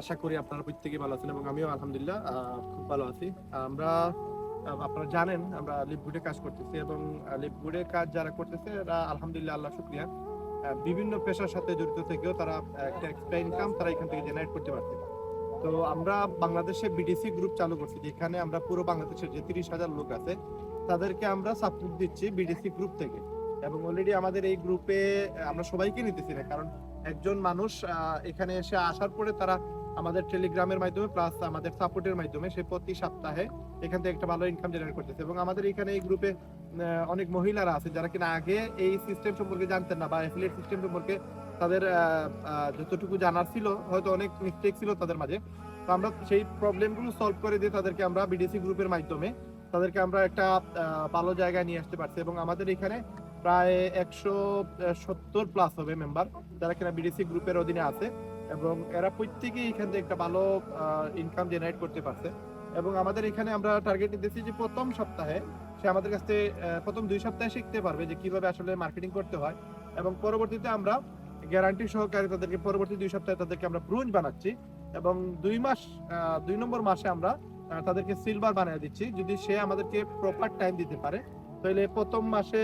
আশা করি আপনারা প্রত্যেকেই ভালো আছেন এবং আমিও আলহামদুলিল্লাহ খুব ভালো আছি। আমরা আপনারা জানেন, আমরা লিপগুডে কাজ করতেছি এবং লিপগুডে কাজ যারা করতেছে আলহামদুলিল্লাহ আল্লাহ শুক্রিয়া। বিভিন্ন পেশার সাথে জড়িত থেকেও তারা একটা এক্সট্রা ইনকাম তারা এখান থেকে জেনারেট করতে পারছে। তো আমরা বাংলাদেশে বিডিসি গ্রুপ চালু করছি, যেখানে আমরা পুরো বাংলাদেশের যে তিরিশ হাজার লোক আছে, তাদেরকে আমরা সাপোর্ট দিচ্ছি বিডিসি গ্রুপ থেকে। এবং অলরেডি আমাদের এই গ্রুপে আমরা সবাইকে নিতেছি না, কারণ একজন মানুষ এখানে এসে আসার পরে তারা আমাদের টেলিগ্রামের মাধ্যমে প্লাস আমাদের সাপোর্টের মাধ্যমে সে প্রতি সপ্তাহে এখান থেকে একটা ভালো ইনকাম জেনারেট করতেছে। এবং আমাদের এখানে এই গ্রুপে অনেক মহিলারা আছে যারা কিনা আগে এই সিস্টেম সম্পর্কে জানতেন না বা অ্যাফিলিয়েট সিস্টেম সম্পর্কে তাদের যতটুকু জানার ছিল, হয়তো অনেক মিস্টেক ছিল তাদের মাঝে। তো আমরা সেই প্রবলেমগুলো সলভ করে দিয়ে তাদেরকে আমরা বিডিসি গ্রুপের মাধ্যমে তাদেরকে আমরা একটা ভালো জায়গায় নিয়ে আসতে পারছি। এবং আমাদের এখানে প্রায় একশো সত্তর প্লাস হবে মেম্বার যারা কিনা বিডিসি গ্রুপের অধীনে আছে এবং এরা প্রত্যেকেই এখান থেকে একটা ভালো ইনকাম জেনারেট করতে পারছে। এবং আমাদের এখানে আমরা টার্গেট নিতেছি যে প্রথম সপ্তাহে সে আমাদের কাছ থেকে প্রথম দুই সপ্তাহে শিখতে পারবে যে কীভাবে আসলে মার্কেটিং করতে হয় এবং পরবর্তীতে আমরা গ্যারান্টি সহকারে তাদেরকে পরবর্তী দুই সপ্তাহে তাদেরকে আমরা ব্রোঞ্জ বানাচ্ছি এবং দুই মাস দুই নম্বর মাসে আমরা তাদেরকে সিলভার বানিয়ে দিচ্ছি। যদি সে আমাদেরকে প্রপার টাইম দিতে পারে তাহলে প্রথম মাসে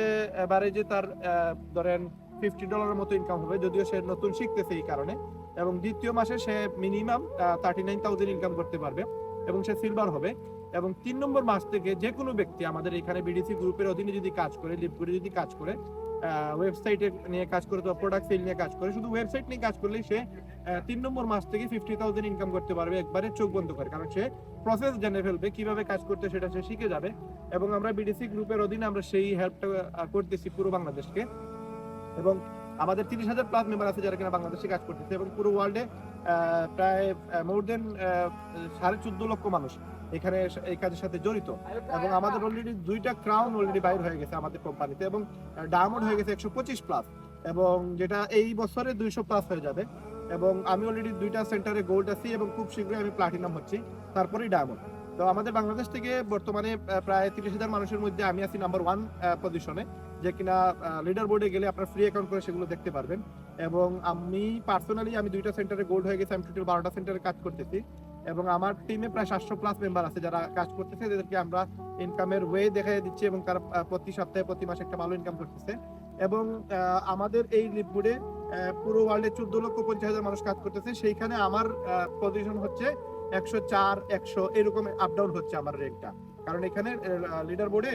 যে তার ধরেন ফিফটি ডলারের মতো ইনকাম হবে, যদিও সে নতুন শিখতেছে এই কারণে। এবং দ্বিতীয় মাসে সে minimum thirty nine thousand income করতে পারবে এবং সে সিলভার হবে। এবং তিন নম্বর মাস থেকে যে কোনো ব্যক্তি আমাদের এখানে বিডিসি গ্রুপের অধীনে যদি কাজ করে লিভ করে যদি কাজ করে ওয়েবসাইটে নিয়ে কাজ করে তো প্রোডাক্ট সেল নিয়ে কাজ করে। শুধু ওয়েবসাইট নিয়ে কাজ করলেই সে তিন নম্বর মাস থেকে ফিফটি থাউজেন্ড ইনকাম করতে পারবে, একবারে চোখ বন্ধ করে। কারণ সে প্রসেস জেনে ফেলবে, কীভাবে কাজ করতে সেটা সে শিখে যাবে। এবং আমরা বিডিসি গ্রুপের অধীনে আমরা সেই হেল্পটা করতেছি পুরো বাংলাদেশকে। এবং আমাদের তিরিশ হাজার প্লাস মেম্বার আছে যারা কিনা বাংলাদেশে কাজ করতেছে এবং পুরো ওয়ার্ল্ডে প্রায় মোর দেন সাড়ে চোদ্দ লক্ষ মানুষ এখানে এই কাজের সাথে জড়িত। এবং আমাদের অলরেডি দুইটা ক্রাউন অলরেডি বাইর হয়ে গেছে আমাদের কোম্পানিতে এবং ডায়মন্ড হয়ে গেছে একশো পঁচিশ প্লাস এবং যেটা এই বছরে দুইশো প্লাস হয়ে যাবে। এবং আমি অলরেডি দুইটা সেন্টারে গোল্ড আছি এবং খুব শীঘ্রই আমি প্লাটিনাম হচ্ছি। তারপরেই ডায়মন্ড তো আমাদের বাংলাদেশ থেকে বর্তমানে প্রায় তিরিশ হাজার মানুষের মধ্যে আমি আছি নাম্বার ওয়ান পজিশনে যে কিনা লিডার বোর্ডে গেলে আপনার ফ্রি অ্যাকাউন্ট করে সেগুলো দেখতে পারবেন। এবং আমি পার্সোনালি আমি দুইটা সেন্টারে গোল্ড হয়ে গেছে, আমি টোটাল বারোটা সেন্টারে কাজ করতেছি। এবং আমার টিমে প্রায় সাতশো প্লাস মেম্বার আছে যারা কাজ করতেছে, যাদেরকে আমরা ইনকামের ওয়ে দেখাই দিচ্ছি এবং তারা প্রতি সপ্তাহে, প্রতি মাসে একটা ভালো ইনকাম করতেছে। এবং আমাদের এই লিপবোর্ডে পুরো ওয়ার্ল্ডে চোদ্দ লক্ষ পঞ্চাশ হাজার মানুষ কাজ করতেছে। সেইখানে আমার পজিশন হচ্ছে একশো চার, একশো, এরকম আপ ডাউন হচ্ছে আমার র্যাঙ্কটা। কারণ এখানে লিডার বোর্ডে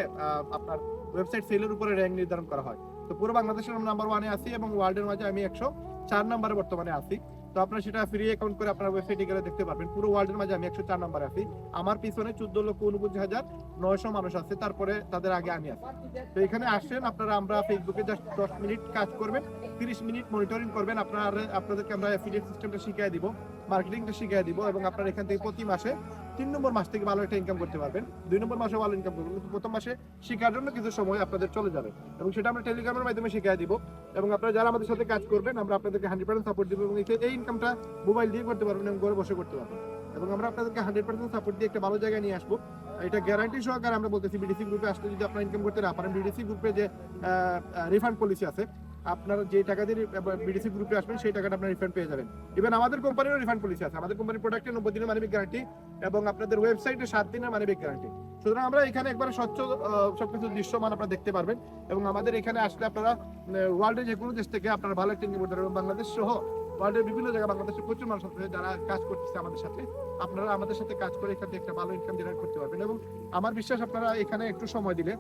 আপনার ওয়েবসাইট সেলের উপরে র্যাঙ্ক নির্ধারণ করা হয়। তো পুরো বাংলাদেশের নাম্বার ওয়ানে আছি এবং ওয়ার্ল্ডের মাঝে আমি একশো চার নাম্বারে বর্তমানে আছি। তো আপনারা সেটা ফ্রি অ্যাকাউন্ট করে আপনার ওয়েবসাইটে গেলে দেখতে পারবেন। পুরো ওয়ার্ল্ডের মাঝে আমি একশো চার নম্বরে আছি। আমার পিছনে চোদ্দ লক্ষ উনপঞ্চাশ হাজার নয়শো মানুষ আছে, তারপরে তাদের আগে আমি আছি। তো এখানে আসেন, আপনারা আমরা ফেসবুকে জাস্ট দশ মিনিট কাজ করবেন, তিরিশ মিনিট মনিটরিং করবেন, আপনার আপনাদেরকে আমরা অ্যাফিলিয়েট সিস্টেমটা শিখিয়ে দিব মার্কেটিংটা শিখিয়ে দিব এবং আপনার এখান থেকে প্রতি মাসে তিন নম্বর মাস থেকে ভালো একটা ইনকাম করতে পারবেন। দুই নম্বর মাসে ভালো ইনকাম করবেন। কিন্তু প্রথম মাসে শেখার জন্য কিছু সময় আপনাদের চলে যাবে। এবং সেটা আমরা টেলিগ্রামের মাধ্যমে শিখিয়ে দিব। এবং আপনারা যারা আমাদের সাথে কাজ করবেন, আমরা আপনাদেরকে হান্ড্রেড পার্সেন্ট সাপোর্ট দিব এবং এই- ইনকামটা মোবাইল দিয়ে করতে পারবেন এবং ঘরে বসে করতে পারবেন। এবং আমরা আপনাদেরকে হান্ড্রেড পার্সেন্ট সাপোর্ট দিয়ে একটা ভালো জায়গায় নিয়ে আসব। এটা গ্যারান্টি সহকারে আমরা বলতেছি বিডিসি গ্রুপে আসলে যদি আপনারা ইনকাম করতে না পারেন বিডিসি গ্রুপে যে রিফান্ড পলিসি আছে, আপনার যে টাকা দিয়ে বিডিসি গ্রুপে আসবেন, সেই টাকাটা আপনার রিফান্ড পেয়ে যাবেন। ইভেন আমাদের কোম্পানিরও রিফান্ড পলিসি আছে। আমাদের কোম্পানির প্রোডাক্টে নব্বই দিনের মানবিক গ্যারান্টি এবং আপনাদের ওয়েবসাইটে সাত দিনের মানবিক গ্যারান্টি সুতরাং আমরা এখানে একবার স্বচ্ছ সবকিছু দৃশ্যমান আপনারা দেখতে পারবেন এবং আমাদের এখানে আসলে আপনারা ওয়ার্ল্ডের যে কোনো দেশ থেকে আপনারা ভালো একটা ইনকাম এবং বাংলাদেশ সহ ওয়ার্ল্ডের বিভিন্ন জায়গায় বাংলাদেশের প্রচুর মানুষ আছে যারা কাজ করতেছে আমাদের সাথে, আপনারা আমাদের সাথে কাজ করে এখান থেকে একটা ভালো ইনকাম জেনারেট করতে পারবেন এবং আমার বিশ্বাস আপনারা এখানে একটু সময় দিলে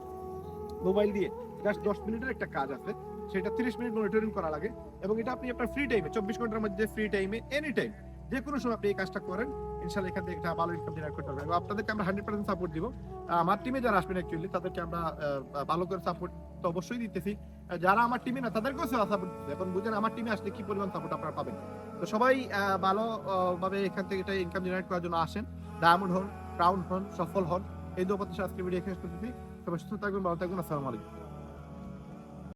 মোবাইল দিয়ে জাস্ট দশ মিনিটের একটা কাজ আছে, সেটা তিরিশ মিনিট মনিটরিং করা লাগে এবং এটা আপনি আপনার ফ্রি টাইমে চব্বিশ ঘণ্টার মধ্যে ফ্রি টাইমে এনি টাইম যে কোনো সময় আপনি এই কাজটা করেন ইনশাল্লাহ এখান থেকে একটা ভালো ইনকাম জেনারেট করতে পারবেন। আপনাদেরকে আমরা হান্ড্রেড পার্সেন্ট সাপোর্ট দিব। আমার টিমে যারা আসবেন অ্যাকচুয়ালি তাদেরকে আমরা ভালো করে সাপোর্ট তো অবশ্যই দিতেছি। যারা আমার টিমে না তাদেরকেও সেবা সাপোর্ট দিতে এখন বুঝেন আমার টিমে আসলে কি পরিমাণ সাপোর্ট আপনারা পাবেন। তো সবাই আহ, ভালো ভাবে এখান থেকে এটা ইনকাম জেনারেট করার জন্য আসেন। ডায়মন্ড হন ক্রাউন হন সফল হন। এই দু আজকে ভিডিও এখানে করতেছি। সবাই সুস্থ থাকবেন ভালো থাকবেন। আসসালামু আলাইকুম।